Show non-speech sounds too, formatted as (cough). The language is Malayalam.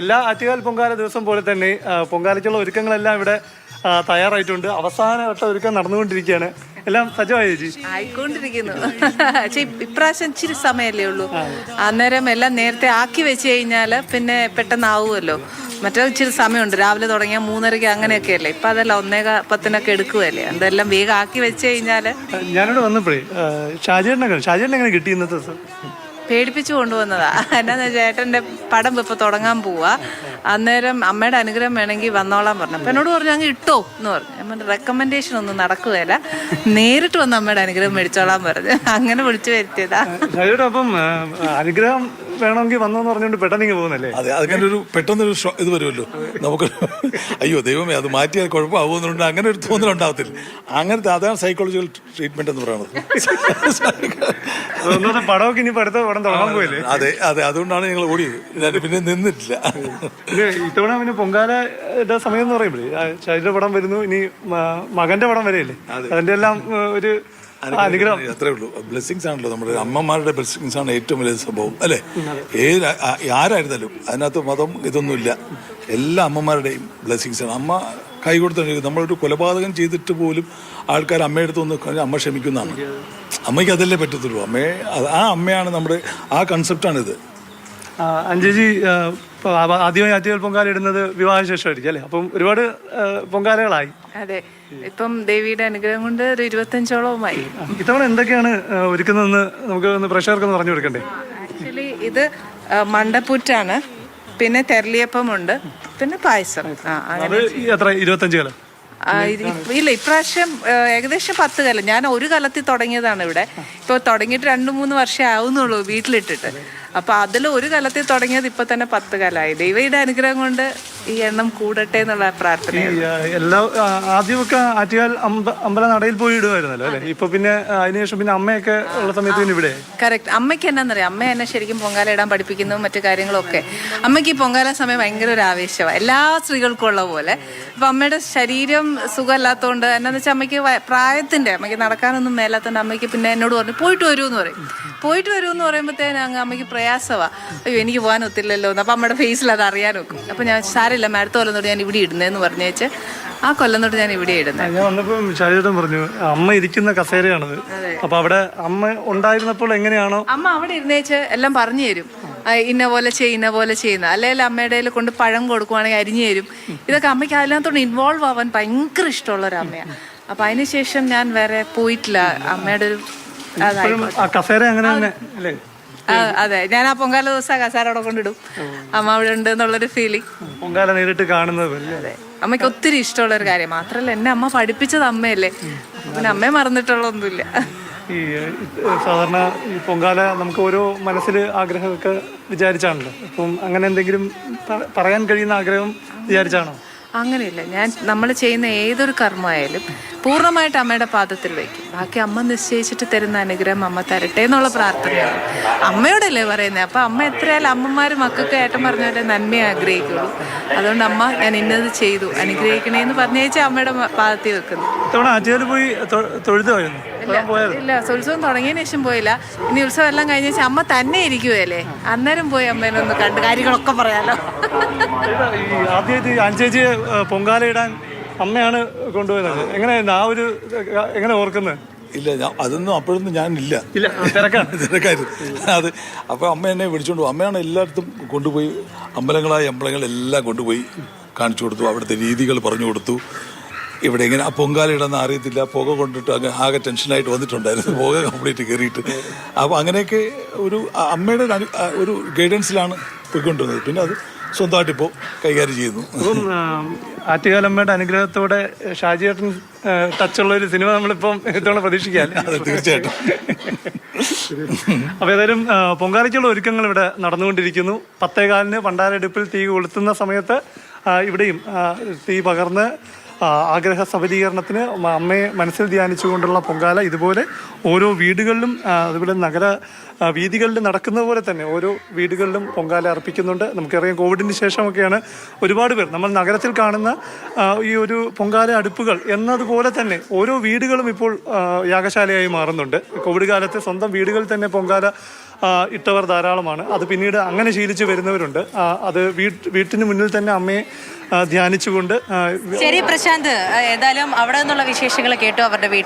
എല്ലാ ആറ്റുകാൽ പൊങ്കാല ദിവസം പോലെ തന്നെ പൊങ്കാലയ്ക്കുള്ള ഒരുക്കങ്ങളെല്ലാം ഇവിടെ തയ്യാറായിട്ടുണ്ട്. അവസാനവട്ട ഒരുക്കം നടന്നുകൊണ്ടിരിക്കുകയാണ്. എല്ലാം സജ്ജമായി ചേച്ചി? ആയിക്കൊണ്ടിരിക്കുന്നു. ഇപ്രാവശ്യം ഇച്ചിരി സമയമല്ലേ ഉള്ളൂ? അന്നേരം എല്ലാം നേരത്തെ ആക്കി വെച്ച് കഴിഞ്ഞാൽ പിന്നെ പെട്ടെന്ന് ആവുമല്ലോ മറ്റേ ഇച്ചിരി സമയമുണ്ട്. രാവിലെ തുടങ്ങിയാൽ മൂന്നരയ്ക്ക് അങ്ങനെയൊക്കെ അല്ലേ ഇപ്പം അതല്ല ഒന്നേക പത്തിനൊക്കെ എടുക്കുകയല്ലേ എന്തെല്ലാം വേഗം ആക്കി വെച്ച് കഴിഞ്ഞാൽ ഞാനിവിടെ വന്നപ്പോഴേ ഷാജേട്ടനെ ഷാജേട്ടൻ എങ്ങനെ കിട്ടി ഇന്നത്തെ ദിവസം? പേടിപ്പിച്ചു കൊണ്ടുവന്നതാ. എന്നാന്ന് വെച്ചാൽ ചേട്ടന്റെ പടം ഇപ്പൊ തുടങ്ങാൻ പോവാ. അന്നേരം അമ്മയുടെ അനുഗ്രഹം വേണമെങ്കിൽ വന്നോളാൻ പറഞ്ഞു. അപ്പൊ എന്നോട് പറഞ്ഞു അങ്ങ് ഇട്ടോ എന്ന് പറഞ്ഞു. പറഞ്ഞു റെക്കമെൻഡേഷൻ ഒന്നും നടക്കുകയില്ല. നേരിട്ട് വന്ന് അമ്മയുടെ അനുഗ്രഹം മേടിച്ചോളാൻ പറഞ്ഞു. അങ്ങനെ വിളിച്ചു വരുത്തിയതാ. അപ്പം അനുഗ്രഹം വേണമെങ്കിൽ വന്നെന്ന് പറഞ്ഞുകൊണ്ട് പെട്ടെന്ന് പോകുന്നല്ലേ? അതെ അങ്ങനെ ഒരു പെട്ടെന്നൊരു ഒരു ഇത് വരുമല്ലോ. നമുക്ക് അയ്യോ ദൈവമേ അത് മാറ്റിയാൽ കുഴപ്പമാകുമെന്നുണ്ട് അങ്ങനെ ഒരു തോന്നലുണ്ടാവത്തില്ല. അങ്ങനത്തെ അതാണ് സൈക്കോളജിക്കൽ ട്രീറ്റ്മെന്റ് എന്ന് പറയുന്നത് പടമൊക്കെ ഇനി അടുത്ത പടം തുടങ്ങാൻ പോയില്ലേ? അതെ അതെ അതുകൊണ്ടാണ് ഞങ്ങൾ ഓടിയത് പിന്നെ നിന്നിട്ടില്ല. ഇത്തവണ പിന്നെ പൊങ്കാല സമയം എന്ന് പറയുമ്പോഴേ ഷാജിയുടെ പടം വരുന്നു ഇനി മകന്റെ പടം വരെയല്ലേ? അതിന്റെ എല്ലാം ഒരു അനുഗ്രഹം അത്രേ ഉള്ളൂ. ബ്ലെസ്സിങ്സ് ആണല്ലോ നമ്മുടെ അമ്മമാരുടെ ബ്ലെസ്സിങ്സ് ആണ് ഏറ്റവും വലിയ സംഭവം അല്ലേ? ഏത് ആരായിരുന്നാലും അതിനകത്ത് മതം ഇതൊന്നുമില്ല. എല്ലാ അമ്മമാരുടെയും ബ്ലെസ്സിങ്സ് ആണ്. അമ്മ കൈ കൊടുത്ത നമ്മളൊരു കൊലപാതകം ചെയ്തിട്ട് പോലും ആൾക്കാർ അമ്മയെടുത്ത് ഒന്ന് കഴിഞ്ഞാൽ അമ്മ ക്ഷമിക്കുന്നതാണ്. അമ്മയ്ക്ക് അതല്ലേ പറ്റത്തുള്ളൂ. അമ്മയെ ആ അമ്മയാണ് നമ്മുടെ ആ കൺസെപ്റ്റാണിത്. ഇത് അഞ്ജുജി ആദ്യമായി ആറ്റുകൾ പൊങ്കാല ഇടുന്നത് വിവാഹശേഷമായിരിക്കും അല്ലേ? അപ്പം ഒരുപാട് പൊങ്കാലകളായി. അതെ. ഇപ്പം ദേവിയുടെ അനുഗ്രഹം കൊണ്ട് ഒരു ഇരുപത്തഞ്ചോളവുമായി. ഇത്തവണ എന്തൊക്കെയാണ് ഒരുക്കുന്നതെന്ന് നമുക്ക് ഒന്ന് പ്രേക്ഷകർക്ക് ഒന്ന് പറഞ്ഞു കൊടുക്കണ്ടേ? ആക്ച്വലി ഇത് മണ്ടപ്പുറ്റാണ്. പിന്നെ തെരളിയപ്പമുണ്ട്. പിന്നെ പായസം. ആ അങ്ങനെ അത് എത്ര ഇരുപത്തഞ്ച് കാലം? ആ, ഇത് ഇപ്പ- ഇല്ല ഇപ്രാവശ്യം ഏകദേശം പത്ത് കലം. ഞാൻ ഒരു കലത്തിൽ തുടങ്ങിയതാണ് ഇവിടെ. ഇപ്പോൾ തുടങ്ങിയിട്ട് രണ്ട് മൂന്ന് വർഷം ആവുന്നുള്ളൂ വീട്ടിലിട്ടിട്ട്. അപ്പൊ അതിൽ ഒരു കലത്തിൽ തുടങ്ങിയത് ഇപ്പൊ തന്നെ പത്ത് കലമായി ദൈവയുടെ അനുഗ്രഹം കൊണ്ട് ഈ എണ്ണം കൂടട്ടെ എന്നുള്ള പ്രാർത്ഥന എല്ലാ ആദ്യമൊക്കെ ആറ്റുകാൽ അമ്പ അമ്പല നടയിൽ പോയി ഇടുമായിരുന്നല്ലോ അല്ലേ? ഇപ്പൊ പിന്നെ അതിനുശേഷം പിന്നെ അമ്മയൊക്കെ ഉള്ള സമയത്ത് പിന്നെ ഇവിടെ? കറക്റ്റ് അമ്മയ്ക്ക് എന്നാന്നറിയാം അമ്മ എന്നെ ശരിക്കും പൊങ്കാല ഇടാൻ പഠിപ്പിക്കുന്നതും മറ്റു കാര്യങ്ങളൊക്കെ. അമ്മയ്ക്ക് ഈ പൊങ്കാല സമയം ഭയങ്കര ഒരു ആവേശമാണ് എല്ലാ സ്ത്രീകൾക്കും ഉള്ള പോലെ. അപ്പൊ അമ്മയുടെ ശരീരം സുഖമല്ലാത്തതുകൊണ്ട് എന്നാന്ന് വെച്ചാൽ അമ്മയ്ക്ക് പ്രായത്തിന്റെ പ്രായത്തിന്റെ അമ്മയ്ക്ക് നടക്കാനൊന്നും മേലാത്തതുകൊണ്ട് അമ്മയ്ക്ക് പിന്നെ എന്നോട് പറഞ്ഞു പോയിട്ട് വരൂ എന്ന് പറയും. പോയിട്ട് വരൂ എന്ന് പറയുമ്പോഴത്തേന് അങ്ങ് അമ്മയ്ക്ക് പ്രയാസമാണ് അയ്യോ എനിക്ക് പോകാൻ ഒത്തില്ലല്ലോ. എന്ന് അപ്പം അമ്മയുടെ ഫേസിൽ അത് അറിയാൻ നോക്കും അപ്പം ഞാൻ സാരമില്ല മാഡത്തെ കൊല്ലം തൊട്ട് ഞാൻ ഇവിടെ ഇടുന്നതെന്ന് പറഞ്ഞു വെച്ച് ആ കൊല്ലം തൊട്ട് ഞാൻ ഇവിടെ ഇടുന്നത് ഞാൻ വന്നപ്പോൾ ശരീരം പറഞ്ഞു അമ്മ ഇരിക്കുന്ന കസേരയാണത്. അപ്പൊ അവിടെ അമ്മ ഉണ്ടായിരുന്നപ്പോൾ എങ്ങനെയാണോ? അമ്മ അവിടെ ഇരുന്നേച്ച് എല്ലാം പറഞ്ഞു തരും. ഇന്ന പോലെ ചെയ്യുന്ന പോലെ ചെയ്യുന്ന. അല്ലെങ്കിൽ അമ്മയുടെ കയ്യിൽ കൊണ്ട് പഴം കൊടുക്കുവാണെങ്കിൽ അരിഞ്ഞു തരും. ഇതൊക്കെ അമ്മയ്ക്ക് അതിനകത്തോട് ഇൻവോൾവ് ആവാൻ ഭയങ്കര ഇഷ്ടമുള്ള ഒരു അമ്മയാണ് അപ്പൊ അതിനുശേഷം ഞാൻ വേറെ പോയിട്ടില്ല. അമ്മയുടെ ഒരു അതെ. ഞാൻ ആ പൊങ്കാല ദിവസം കസാര അവിടെ കൊണ്ടിടും. അമ്മ അവിടെ ഉണ്ട് എന്നുള്ളൊരു ഫീലിംഗ് പൊങ്കാല നേരിട്ട് കാണുന്നത് അതെ. അമ്മയ്ക്ക് ഒത്തിരി ഇഷ്ടമുള്ള ഒരു കാര്യം. മാത്രല്ല എന്നെ അമ്മ പഠിപ്പിച്ചത് അമ്മയല്ലേ. പിന്നെ അമ്മയെ മറന്നിട്ടുള്ളൊന്നുമില്ല ഈ സാധാരണ ഈ പൊങ്കാല നമുക്ക് ഓരോ മനസ്സിൽ ആഗ്രഹമൊക്കെ വിചാരിച്ചാണല്ലോ. അപ്പം അങ്ങനെ എന്തെങ്കിലും പറയാൻ കഴിയുന്ന ആഗ്രഹം വിചാരിച്ചാണോ? അങ്ങനെയില്ല. ഞാൻ നമ്മൾ ചെയ്യുന്ന ഏതൊരു കർമ്മമായാലും പൂർണമായിട്ട് അമ്മയുടെ പാദത്തിൽ വയ്ക്കും ബാക്കി അമ്മ നിശ്ചയിച്ചിട്ട് തരുന്ന അനുഗ്രഹം അമ്മ തരട്ടെ എന്നുള്ള പ്രാർത്ഥനയാണ്. അമ്മയോടല്ലേ പറയുന്നത് അപ്പോൾ അമ്മ എത്രയായാലും അമ്മമാർ മക്കൾക്ക് ഏട്ടം പറഞ്ഞാലേ നന്മയെ ആഗ്രഹിക്കുള്ളൂ. അതുകൊണ്ട് അമ്മ ഞാൻ ഇന്നത് ചെയ്തു. അനുഗ്രഹിക്കണേ എന്ന് പറഞ്ഞേച്ചാൽ അമ്മയുടെ പാദത്തിൽ വെക്കുന്നു. പോയി തൊഴുതായിരുന്നു ഇല്ല ഉത്സവം തുടങ്ങിയതിന് ശേഷം പോയില്ല. ഇനി ഉത്സവം എല്ലാം കഴിഞ്ഞ ശേഷം അമ്മ തന്നെ ഇരിക്കുവല്ലേ? അന്നേരം പോയി അമ്മേനെ ഒന്ന് കണ്ട് കാര്യങ്ങളൊക്കെ പറയാലോ. ആദ്യമായിട്ട് പൊങ്കാല ഇടാൻ അമ്മയാണ് കൊണ്ടുപോയത്. എങ്ങനെയായിരുന്നു ആ ഒരു എങ്ങനെ ഓർക്കുന്നത് ഇല്ല ഞാൻ അതൊന്നും അപ്പോഴൊന്നും ഞാനില്ല. ഇല്ല തിരക്കാണ് (laughs) തിരക്കായിരുന്നു. അത് അപ്പോൾ അമ്മ എന്നെ വിളിച്ചുകൊണ്ട് പോകും അമ്മയാണ് എല്ലായിടത്തും കൊണ്ടുപോയി അമ്പലങ്ങളായ അമ്പലങ്ങളെല്ലാം കൊണ്ടുപോയി കാണിച്ചു കൊടുത്തു. അവിടുത്തെ രീതികൾ പറഞ്ഞു കൊടുത്തു. ഇവിടെ ഇങ്ങനെ ആ പൊങ്കാല ഇടുന്ന അറിയത്തില്ല. പുക കൊണ്ടിട്ട് അങ്ങ് ആകെ ടെൻഷനായിട്ട് വന്നിട്ടുണ്ടായിരുന്നു. പുക കംപ്ലീറ്റ് കയറിയിട്ട്. അപ്പോൾ അങ്ങനെയൊക്കെ ഒരു അമ്മയുടെ ഒരു ഗൈഡൻസിലാണ് പോയിക്കൊണ്ടിരുന്നത്. പിന്നെ അത് സ്വന്തമായിട്ട് ഇപ്പോൾ കൈകാര്യം ചെയ്യുന്നു. അപ്പം ആറ്റുകാലമ്മയുടെ അനുഗ്രഹത്തോടെ ഷാജിയേട്ടൻ ടച്ചുള്ള ഒരു സിനിമ നമ്മളിപ്പം ഇത്തവണ പ്രതീക്ഷിക്കാൻ. (laughs) തീർച്ചയായിട്ടും. അപ്പൊ ഏതായാലും പൊങ്കാലയ്ക്കുള്ള ഒരുക്കങ്ങൾ ഇവിടെ നടന്നുകൊണ്ടിരിക്കുന്നു. പത്തേകാലിന് പണ്ടാരടുപ്പിൽ തീ കൊളുത്തുന്ന സമയത്ത് ഇവിടെയും തീ പകർന്ന് ആഗ്രഹ സബലീകരണത്തിന് അമ്മയെ മനസ്സിൽ ധ്യാനിച്ചുകൊണ്ടുള്ള പൊങ്കാല ഇതുപോലെ ഓരോ വീടുകളിലും അതുപോലെ നഗര വീതികളിൽ നടക്കുന്ന പോലെ തന്നെ ഓരോ വീടുകളിലും പൊങ്കാല അർപ്പിക്കുന്നുണ്ട്. നമുക്കറിയാം കോവിഡിന് ശേഷമൊക്കെയാണ് ഒരുപാട് പേർ നമ്മൾ നഗരത്തിൽ കാണുന്ന ഈ ഒരു പൊങ്കാല അടുപ്പുകൾ എന്നതുപോലെ തന്നെ ഓരോ വീടുകളും ഇപ്പോൾ യാഗശാലയായി മാറുന്നുണ്ട്. കോവിഡ് കാലത്ത് സ്വന്തം വീടുകളിൽ തന്നെ പൊങ്കാല ഇട്ടവർ ധാരാളമാണ്. അത് പിന്നീട് അങ്ങനെ ശീലിച്ച് വരുന്നവരുണ്ട്. അത് വീട്ട് വീട്ടിന് മുന്നിൽ തന്നെ അമ്മയെ ധ്യാനിച്ചുകൊണ്ട് ശരി പ്രശാന്ത് ഏതായാലും അവിടെ നിന്നുള്ള വിശേഷങ്ങൾ കേട്ടു അവരുടെ വീട്ടിൽ.